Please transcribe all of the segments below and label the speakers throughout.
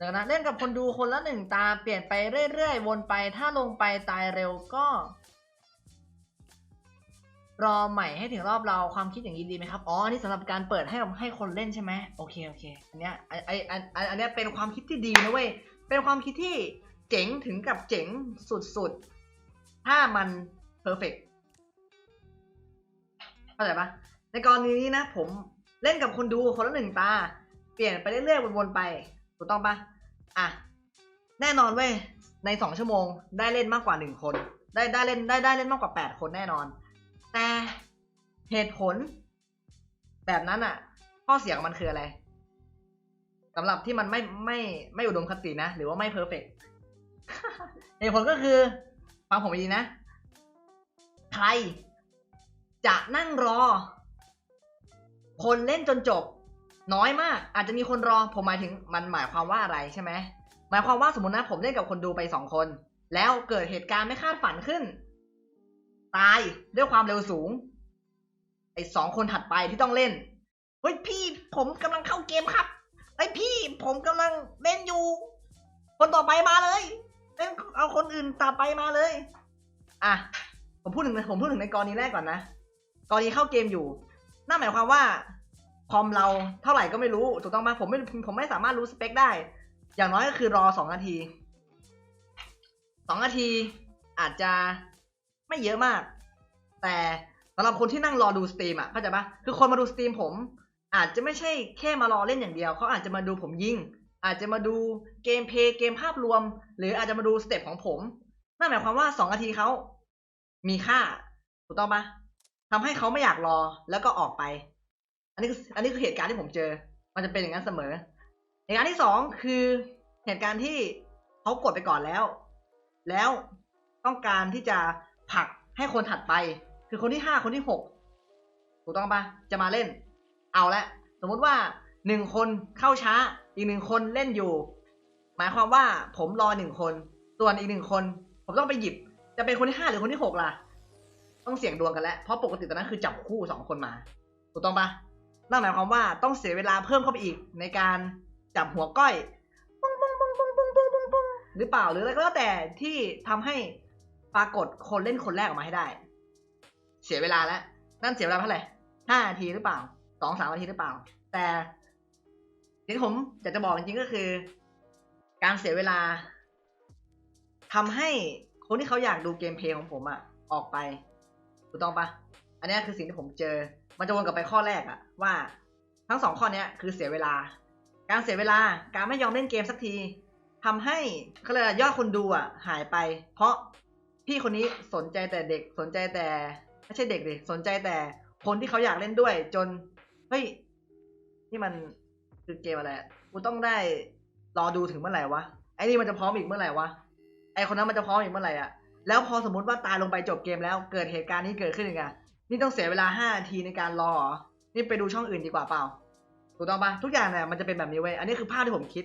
Speaker 1: เดี๋ยวนะเล่นกับคนดูคนละหนึ่งตาเปลี่ยนไปเรื่อยๆ วนไปถ้าลงไปตายเร็วก็ รอใหม่ให้ถึงรอบเราความคิดอย่างนี้ดีไหมครับอ๋ออันนี่สำหรับการเปิดให้ให้คนเล่นใช่ไหมโอเคโอเคอันเนี้ยไอไอไออ้อันเนี้ยเป็นความคิดที่ดีนะเว้ยเป็นความคิดที่เจ๋งถึงกับเจ๋งสุดๆ ถ้ามันเพอร์เฟกเข้าใจปะในกรณีนี้นะผมเล่นกับคนดูคนละหนึ่งตา เปลี่ยนไปเรื่อยๆวนๆไป ถูกต้องปะ อะ แน่นอนเว้ย ในสองชั่วโมงได้เล่นมากกว่าหนึ่งคน ได้ได้เล่นได้ได้เล่นมากกว่าแปดคนแน่นอน แต่เหตุผล แบบนั้นอะ ข้อเสียของมันคืออะไรสำหรับที่มันไม่ไม่ไม่อุดมคตินะ หรือว่าไม่เพอร์เฟกเหตุผลก็คือฟังผมดีนะ ใคร จะนั่งรอ คนเล่นจนจบ น้อยมาก อาจจะมีคนรอผมหมายถึงมันหมายความว่าอะไรใช่ไหมหมายความว่าสมมตินะผมเล่นกับคนดูไปสองคน แล้วเกิดเหตุการณ์ไม่คาดฝันขึ้น ตายด้วยความเร็วสูงไอ้สองคนถัดไปที่ต้องเล่นเฮ้ยพี่ผมกำลังเข้าเกมครับไอ้พี่ผมกำลังเล่นอยู่ คนต่อไปมาเลยเล่นเอาคนอื่นต่อไปมาเลย อะผมพูดถึงผมพูดถึงในกรณีแรกก่อนนะกรณีเข้าเกมอยู่นั่นหมายความว่า คอมเราเท่าไหร่ก็ไม่รู้ถูกต้องไหมผมไม่ผมไม่สามารถรู้สเปคได้ อย่างน้อยก็คือรอสองนาทีสองนาทีอาจจะไม่เยอะมาก แต่สำหรับคนที่นั่งรอดูสตรีมอะเข้าใจปะคือคนมาดูสตรีมผม อาจจะไม่ใช่แค่มารอเล่นอย่างเดียวเขาอาจจะมาดูผมยิง อาจจะมาดูเกมเพย์เกมภาพรวม หรืออาจจะมาดูสเต็ปของผมนั่นหมายความว่าสองนาทีเขามีค่าถูกต้องปะทำให้เขาไม่อยากรอแล้วก็ออกไป นนี้คืออันนี้คือเหตุการณ์ที่ผมเจอ มันจะเป็นอย่างนั้นเสมอ เหตุการณ์ที่สองคือเหตุการณ์ที่เขากดไปก่อนแล้ว แล้วต้องการที่จะผลักให้คนถัดไป คือคนที่ห้าคนที่หกถูกต้องปะจะมาเล่น เอาละสมมุติว่าหนึ่งคนเข้าช้า อีกหนึ่งคนเล่นอยู่ หมายความว่าผมรอหนึ่งคน ส่วนอีกหนึ่งคน ผมต้องไปหยิบ จะเป็นคนที่ห้าหรือคนที่หกล่ะ ต้องเสี่ยงดวงกันแล้ว เพราะปกติตอนนั้นคือจับคู่สองคนมา ถูกต้องปะ นั่นหมายความว่าต้องเสียเวลาเพิ่มเข้าไปอีกในการจับหัวก้อยปุ้งปุ้งปุ้งปุ้งปุ้งปุ้งปุ้งปุ้งหรือเปล่าหรืออะไรก็แล้วแต่ที่ทำให้ปรากฏคนเล่นคนแรกออกมาให้ได้ เสียเวลาแล้ว นั่นเสียเวลาเท่าไหร่ห้านาทีหรือเปล่าสองสามนาทีหรือเปล่า แต่สิ่งที่ผมอยากจะบอกจริงๆก็คือ การเสียเวลาทำให้คนที่เขาอยากดูเกมเพลย์ของผมอะออกไปถูกต้องปะ อันนี้คือสิ่งที่ผมเจอ มันจะวนกลับไปข้อแรกอะว่าทั้งสองข้อเนี้ยคือเสียเวลา การเสียเวลา การไม่ยอมเล่นเกมสักทีทำให้เขาเรียอะไรยอดคนดูอะหายไป เพราะพี่คนนี้สนใจแต่เด็กสนใจแต่ไม่ใช่เด็กดิสนใจแต่คนที่เขาอยากเล่นด้วย จนเฮ้ยนี่มันคือเกมอะไรกูต้องได้รอดูถึงเมื่อไหร่วะไอ้นี่มันจะพร้อมอีกเมื่อไหร่วะไอคนนั้นมันจะพร้อมอีกเมื่อไหร่อะแล้วพอสมมติว่าตายลงไปจบเกมแล้วเกิดเหตุการณ์นี้เกิดขึ้นอีกอะ นี่ต้องเสียเวลาห้านาทีในการรอเหรอนี่ไปดูช่องอื่นดีกว่าเปล่า ถูกต้องปะทุกอย่างเนี่ยมันจะเป็นแบบนี้เว้ย อันนี้คือภาพที่ผมคิด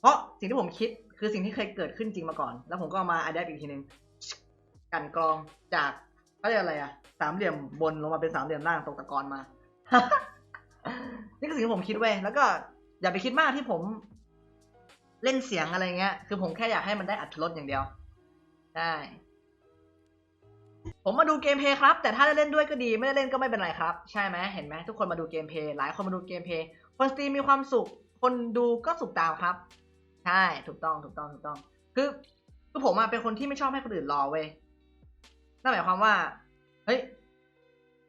Speaker 1: เพราะสิ่งที่ผมคิดคือสิ่งที่เคยเกิดขึ้นจริงมาก่อน แล้วผมก็เอามาอัดแอปอีกทีนึงกันกรองจากเขาเรียกอะไรอะสามเหลี่ยมบนลงมาเป็นสามเหลี่ยมล่างตกตะกอนมา นี่คือสิ่งที่ผมคิดเว้ย แล้วก็อย่าไปคิดมากที่ผมเล่นเสียงอะไรเงี้ย คือผมแค่อยากให้มันได้อัตรสอย่างเดียว ได้ ผมมาดูเกมเพย์ครับ แต่ถ้าได้เล่นด้วยก็ดี ไม่ได้เล่นก็ไม่เป็นไรครับ ใช่ไหมเห็นไหมทุกคนมาดูเกมเพย์หลายคนมาดูเกมเพย์คนสตรีมมีความสุข คนดูก็สุขตามครับ ใช่ถูกต้องถูกต้องถูกต้อง คือคือผมอะเป็นคนที่ไม่ชอบให้คนอื่นรอเว้ยนั่นหมายความว่าเฮ้ย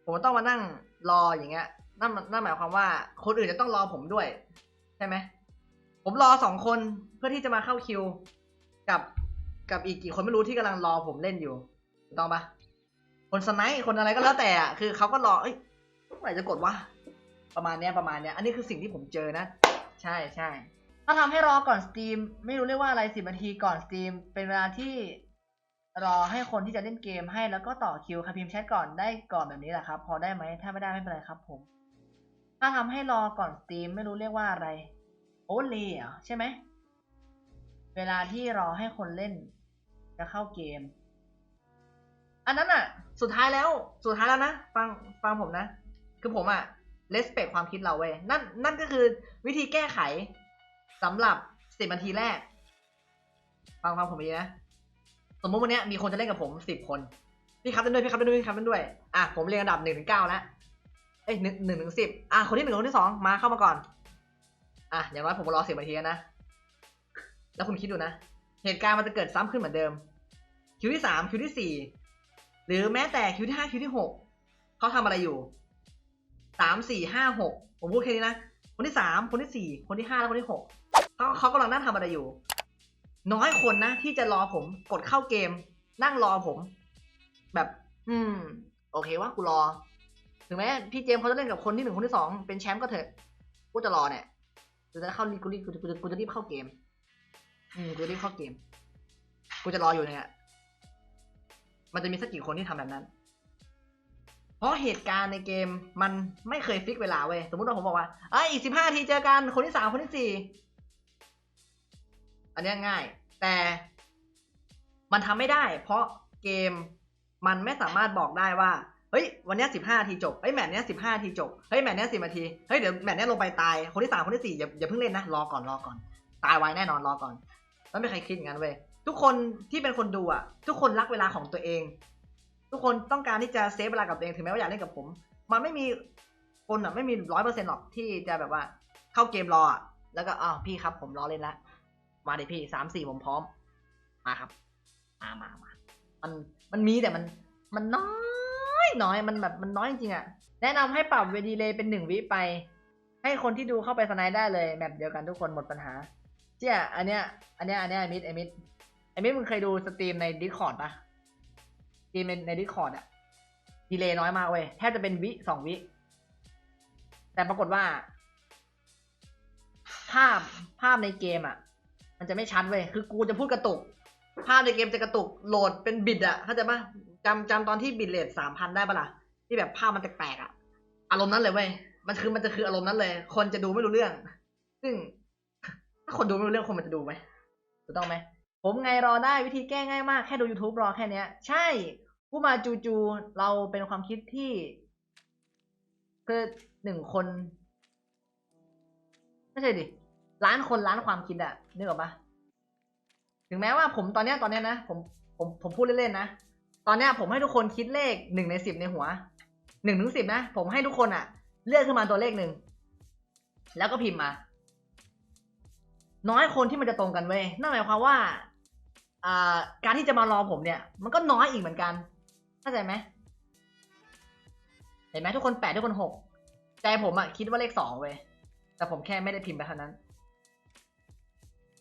Speaker 1: ผมต้องมานั่งรออย่างเงี้ยนั่นนั่นหมายความว่า คนอื่นจะต้องรอผมด้วย ใช่ไหมผมรอสองคนเพื่อที่จะมาเข้าคิว กับกับอีกกี่คนไม่รู้ที่กำลังรอผมเล่นอยู่ถูกต้องปะ คนสไนป์คนอะไรก็แล้วแต่อะคือเขาก็รอเอ้ยเมื่อไหร่จะกดวะประมาณเนี้ยประมาณเนี้ยอันนี้คือสิ่งที่ผมเจอนะ ใช่ใช่ถ้าทำให้รอก่อนสตรีม ไม่รู้เรียกว่าอะไรสิบนาทีก่อนสตรีม เป็นเวลาที่รอให้คนที่จะเล่นเกมให้แล้วก็ต่อคิวใครพิมพ์แชทก่อนได้ก่อนแบบนี้แหละครับ พอได้ไหมถ้าไม่ได้ไม่เป็นไรครับ ผม ถ้าทำให้รอก่อนสตรีม ไม่รู้เรียกว่าอะไรโอเลเหรอใช่ไหมเวลาที่รอให้คนเล่นจะเข้าเกม อันนั้นอะ สุดท้ายแล้วสุดท้ายแล้วนะฟังฟังผมนะ คือผมอะเลสเปคความคิดเราเว้ยนั่นนั่นก็คือวิธีแก้ไขสำหรับสิบนาทีแรก ฟังฟังผมดีนะ สมมติวันนี้มีคนจะเล่นกับผมสิบคน พี่ครับเล่นด้วยพี่ครับเล่นด้วยพี่ครับเล่นด้วยอะผมเรียงอันดับหนึ่งถึงเก้าแล้วเอ้ยหนึ่งหนึ่งถึงสิบอะคนที่หนึ่งคนที่สองมาเข้ามาก่อน อะอย่างน้อยผมรอสิบนาทีนะ แล้วคุณคิดดูนะ เหตุการณ์มันจะเกิดซ้ำขึ้นเหมือนเดิม คิวที่สามคิวที่สี่ หรือแม้แต่คิวที่ห้าคิวที่หกเขาทำอะไรอยู่สามสี่ห้าหกผมพูดแค่นี้นะ คนที่สามคนที่สี่คนที่ห้าและคนที่หกเขาเขากำลังนั่งทำอะไรอยู่ น้อยคนนะที่จะรอผมกดเข้าเกม นั่งรอผม แบบ อืม โอเคว่ากูรอ ถึงแม้พี่เจมเขาจะเล่นกับคนที่หนึ่งคนที่สองเป็นแชมป์ก็เถอะกูจะรอเนี่ยกูจะเข้ารีกูรีกูจะกูจะกูจะรีบเข้าเกม อืมกูจะรีบเข้าเกม กูจะรออยู่เนี่ย มันจะมีสักกี่คนที่ทำแบบนั้น เพราะเหตุการณ์ในเกมมันไม่เคยฟิกเวลาเว้ย สมมติว่าผมบอกว่าเอ้ยอีกสิบห้าทีเจอกัน คนที่สามคนที่สี่อันนี้ง่าย แต่มันทำไม่ได้ เพราะเกมมันไม่สามารถบอกได้ว่า เฮ้ย วันนี้สิบห้าทีจบ เฮ้ยแมตช์เนี้สิบห้าทีจบ เฮ้ยแมตช์เนี้สิบนาที เฮ้ยเดี๋ยวแมตช์เนี้ยลงไปตาย คนที่สามคนที่สี่อย่าอย่าเพิ่งเล่นนะ รอก่อนรอก่อน ตายไว้แน่นอนรอก่อนไม่ใครคิดงั้นเว้ย ทุกคนที่เป็นคนดูอะ ทุกคนรักเวลาของตัวเอง ทุกคนต้องการที่จะเซฟเวลากับตัวเองถึงแม้ว่าอยากเล่นกับผม มันไม่มีคนอะไม่มีร้อยเปอร์เซ็นต์หรอกที่จะแบบว่า เข้าเกมรออะแล้วก็อ้าวพี่ครับผมรอเล่นแล้วมาดิพี่สามสี่ผมพร้อม มาครับ มามามามันมันมีแต่มันมันน้อยน้อยมันแบบมันน้อยจริงๆอะแนะนำให้ปรับเวดีเลยเป็นหนึ่งวิไป ให้คนที่ดูเข้าไปสไนด์ได้เลยแบบเดียวกันทุกคนหมดปัญหาเจ้าอันเนี้ยอันเนี้ยอันเนี้ยไอมิดไอมิด ไอมิดมึงเคยดูสตรีมในดิสคอร์ดปะสตรีมในในดิสคอร์ดอะดีเลย์น้อยมากเว้ย แทบจะเป็นวิสองวิ แต่ปรากฏว่า ภาพภาพในเกมอะมันจะไม่ชัดเว้ย คือกูจะพูดกระตุก ภาพในเกมจะกระตุกโหลดเป็นบิตอะเข้าใจปะจำจำตอนที่บิตเรทสามพันได้ปะล่ะ ที่แบบภาพมันแปลกๆอะอารมณ์นั้นเลยเว้ย มันคือมันจะคืออารมณ์นั้นเลย คนจะดูไม่รู้เรื่อง ซึ่ง ถ้าคนดูไม่รู้เรื่องคนมันจะดูไหมถูกต้องไหม ผมไงรอได้วิธีแก้ง่ายมากแค่ดู YouTube รอแค่เนี้ย ใช่ผู้มาจูจูเราเป็นความคิดที่ คือหนึ่งคนไม่ใช่ดิล้านคนล้านความคิดอะนึกออกปะถึงแม้ว่าผมตอนเนี้ยตอนเนี้ยนะผมผมผมพูดเล่นๆนะตอนเนี้ยผมให้ทุกคนคิดเลขหนึ่งในสิบในหัวหนึ่งถึงสิบนะผมให้ทุกคนอะเลือกขึ้นมาตัวเลขหนึ่งแล้วก็พิมพ์มา น้อยคนที่มันจะตรงกันเว้ยนั่นหมายความว่าอ่า การที่จะมารอผมเนี่ย มันก็น้อยอีกเหมือนกันเข้าใจไหมเห็นไหมทุกคนแปดทุกคนหกใจผมอะคิดว่าเลขสองเว้ยแต่ผมแค่ไม่ได้พิมพ์ไปเท่านั้น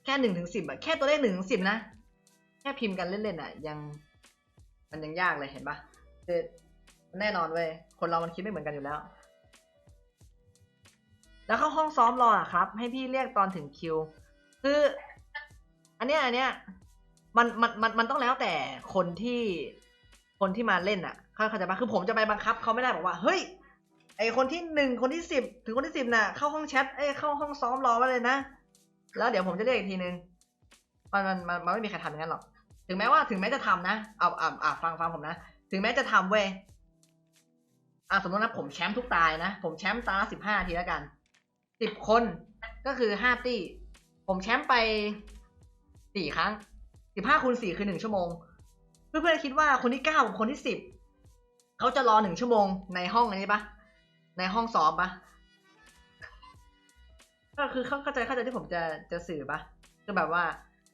Speaker 1: แค่หนึ่งถึงสิบอะแค่ตัวเลขหนึ่งถึงสิบนะแค่พิมพ์กันเล่นๆอะยัง มันยังยากเลยเห็นปะคือแน่นอนเว้ยคนเรามันคิดไม่เหมือนกันอยู่แล้ว แล้วเข้าห้องซ้อมรออะครับ ให้พี่เรียกตอนถึงคิว คือ อันเนี้ยอันเนี้ย มันมันมันมันต้องแล้วแต่คนที่คนที่มาเล่นอะเข้าเขาใจปะคือผมจะไปบังคับเขาไม่ได้บอกว่าเฮ้ยไอคนที่หนึ่งคนที่สิบถึงคนที่สิบน่ะเข้าห้องแชทเอ้ยเข้าห้องซ้อมรอไว้เลยนะแล้วเดี๋ยวผมจะเรียกอีกทีนึงมันมันมันมันไม่มีใครทำอย่างนั้นหรอก ถึงแม้ว่าถึงแม้จะทำนะเอาอ่าอ่าฟังฟังผมนะ ถึงแม้จะทำเว้ยอ่าสมมตินะผมแชมป์ทุกตายนะ ผมแชมป์ตาสิบห้าทีแล้วกันสิบคนก็คือห้าตี้ ผมแชมป์ไปสี่ครั้ง สิบห้าคูณสี่คือหนึ่งชั่วโมง เพื่อนๆคิดว่าคนที่เก้ากับคนที่สิบเขาจะรอหนึ่งชั่วโมงในห้องอันนี้ปะในห้องซ้อมปะก็คือเข้าใจเข้าใจที่ผมจะจะสื่อปะคือแบบว่า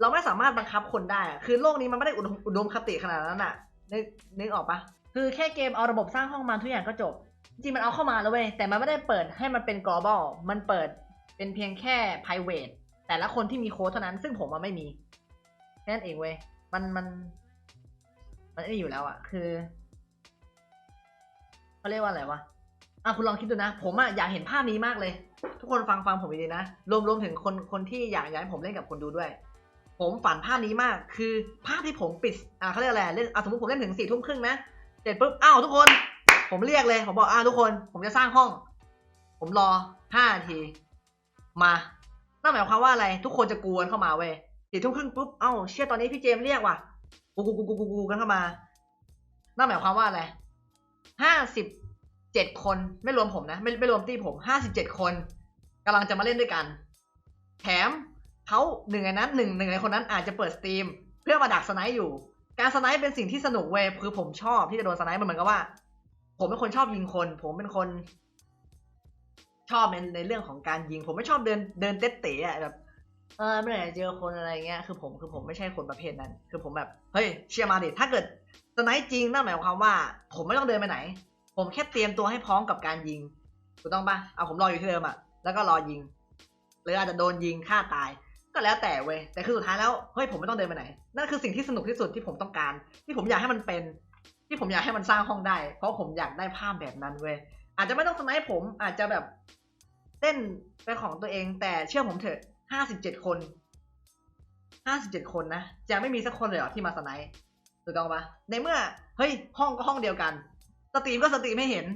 Speaker 1: เราไม่สามารถบังคับคนได้ คือโลกนี้มันไม่ได้อุดมคติขนาดนั้นอะนึกนึกออกปะคือแค่เกมเอาระบบสร้างห้องมาทุกอย่างก็จบ จริงมันเอาเข้ามาแล้วเว้ยแต่มันไม่ได้เปิดให้มันเป็น global มันเปิดเป็นเพียงแค่ private แต่ละคนที่มีโค้ดเท่านั้น ซึ่งผมมันไม่มี นั้นเองเว้ยมันมัน มันไม่อยู่แล้วอะคือเขาเรียกว่าอะไรวะอะคุณลองคิดดูนะ ผมอะอยากเห็นภาพนี้มากเลย ทุกคนฟังฟังผมดีๆนะรวมรวมถึงคนคนที่อยากอยากให้ผมเล่นกับคนดูด้วย ผมฝันภาพนี้มาก คือภาพที่ผมปิดอ่าเขาเรียกอะไรเล่นอะสมมติผมเล่นถึงสี่ทุ่มครึ่งนะเสร็จปุ๊บอ้าวทุกคน ผมเรียกเลย ผมบอกอ้าวทุกคน ผมจะสร้างห้อง ผมรอห้านาที มานั่นหมายความว่าอะไร ทุกคนจะกวนเข้ามาเว้ย สี่ทุ่มครึ่งปุ๊บ เอ้าเชื่อตอนนี้พี่เจมเรียกว่ะกูกูกูกูกูกูกันเข้ามานั่นหมายความว่าอะไรห้าสิบเจ็ดคนไม่รวมผมนะ ไม่ไม่รวมตี้ผมห้าสิบเจ็ดคนกำลังจะมาเล่นด้วยกัน แถมเขาหนึ่งในนั้นหนึ่งหนึ่งในคนนั้นอาจจะเปิดสตรีม เพื่อมาดักสไนป์อยู่ การสไนป์เป็นสิ่งที่สนุกเว้ยคือผมชอบที่จะโดนสไนป์มันเหมือนกับว่า ผมเป็นคนชอบยิงคน ผมเป็นคน ชอบในในเรื่องของการยิง ผมไม่ชอบเดินเดินเตะเตะอะแบบ เออไม่ไหนเจอคนอะไรเงี้ยคือผมคือผมไม่ใช่คนประเภทนั้น คือผมแบบเฮ้ยเชียร์มาดิถ้าเกิดสไนป์จริงนั่นหมายความว่า ผมไม่ต้องเดินไปไหน ผมแค่เตรียมตัวให้พร้อมกับการยิงถูกต้องปะเอาผมรออยู่ที่เดิมอะแล้วก็รอยิง หรืออาจจะโดนยิงฆ่าตาย ก็แล้วแต่เว้ยแต่คือสุดท้ายแล้วเฮ้ยผมไม่ต้องเดินไปไหน นั่นคือสิ่งที่สนุกที่สุดที่ผมต้องการ ที่ผมอยากให้มันเป็น ที่ผมอยากให้มันสร้างห้องได้ เพราะผมอยากได้ภาพแบบนั้นเว้ยอาจจะไม่ต้องสไนป์ผมอาจจะแบบเต้นเป็นของตัวเองแต่เชื่อผมเถอะ ห้าสิบเจ็ดคน ห้าสิบเจ็ดคนนะ จะไม่มีสักคนเลยเหรอที่มาสไนป์ถูกต้องปะในเมื่อ เฮ้ย ห้องก็ห้องเดียวกัน สตรีมก็สตรีมไม่เห็น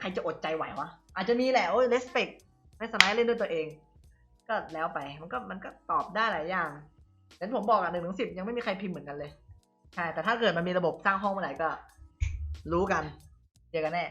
Speaker 1: ใครจะอดใจไหววะ อาจจะมีแหละ โอ้ยเลสเปกไม่สไนป์เล่นด้วยตัวเอง ก็แล้วไป มันก็มันก็ตอบได้หลายอย่างแต่ผมบอกอะหนึ่งถึงสิบยังไม่มีใครพิมพ์เหมือนกันเลย ใช่ แต่ถ้าเกิดมันมีระบบสร้างห้องเมื่อไหร่ก็ รู้กัน เจอกันแน่